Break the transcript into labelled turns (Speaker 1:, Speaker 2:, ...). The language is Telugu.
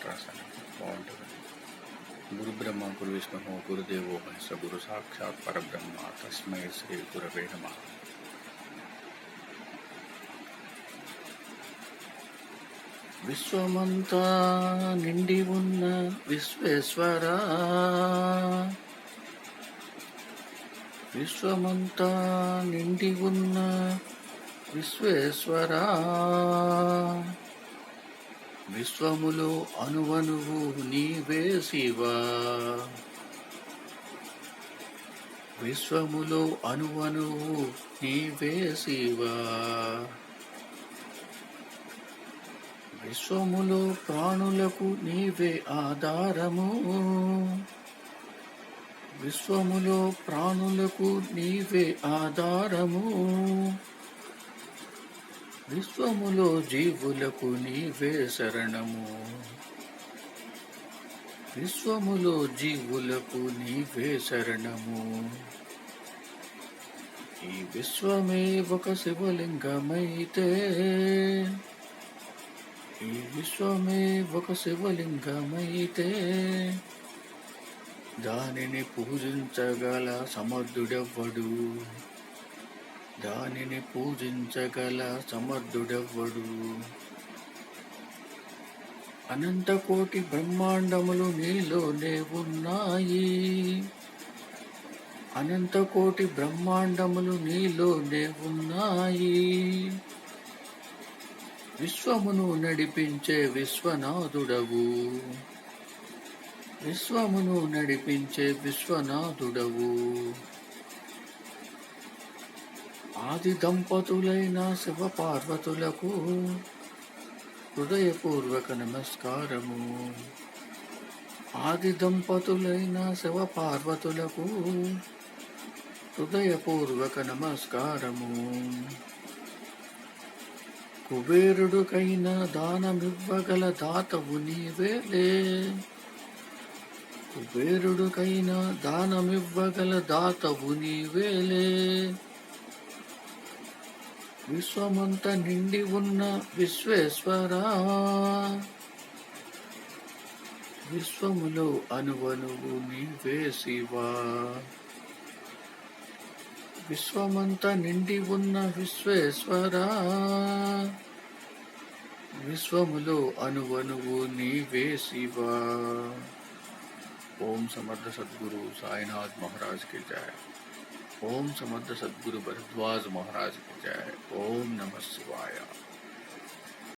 Speaker 1: పాట రాశాను బాగుంటుంది గురు బ్రహ్మ గురు విష్ణు గురుదేవో మహేశ్వర గురు సాక్షాత్ పరబ్రహ్మ తస్మై శ్రీ గురవే నమ
Speaker 2: విశ్వమంతా నిండి ఉన్న విశ్వేశ్వర విశ్వమంతా నిండి ఉన్న విశ్వేశ్వరా విశ్వములో అనువనువు నీవే శివా విశ్వములో అనువనువు నీవే శివా విశ్వములో ప్రాణులకు నీవే ఆధారము విశ్వములో ప్రాణులకు నీవే ఆధారము విశ్వములో జీవులకు నీవే శరణము విశ్వములో జీవులకు నీవే శరణము ఈ విశ్వమే ఒక శివలింగమైతే ఈ విశ్వమే ఒక శివలింగమైతే దానిని పూజించగల సమర్థుడెవ్వడు దానిని పూజించగల సమర్థుడెవ్వడు అనంతకోటి బ్రహ్మాండములు నీలోనే ఉన్నాయి అనంతకోటి బ్రహ్మాండములు నీలోనే ఉన్నాయి విశ్వమును నడిపించే విశ్వనాథుడవు విశ్వమును నడిపించే విశ్వనాథుడవు ఆది దంపతులైన శివ పార్వతులకు హృదయపూర్వక నమస్కారము ఆది దంపతులైన శివ పార్వతులకు హృదయపూర్వక నమస్కారము కుబేరుడుకైన దానమివ్వగల దాతవు నీవేలే కుబేరుడుకైన దానమివ్వగల దాతవు నీవేలే విశ్వమంతా నిండి ఉన్న విశ్వేశ్వరా విశ్వములో అనువనువు నీవే శివా విశ్వమంతా నిండి ఉన్న విశ్వేశ్వరా విశ్వములో అనువనువు నీవే శివా
Speaker 1: ఓం సమర్థ సద్గురు సాయినాథ్ మహారాజ్ జాయ్ ओम समर्थ सदगुरु भरद्वाज महाराज की जय ओम नमः शिवाय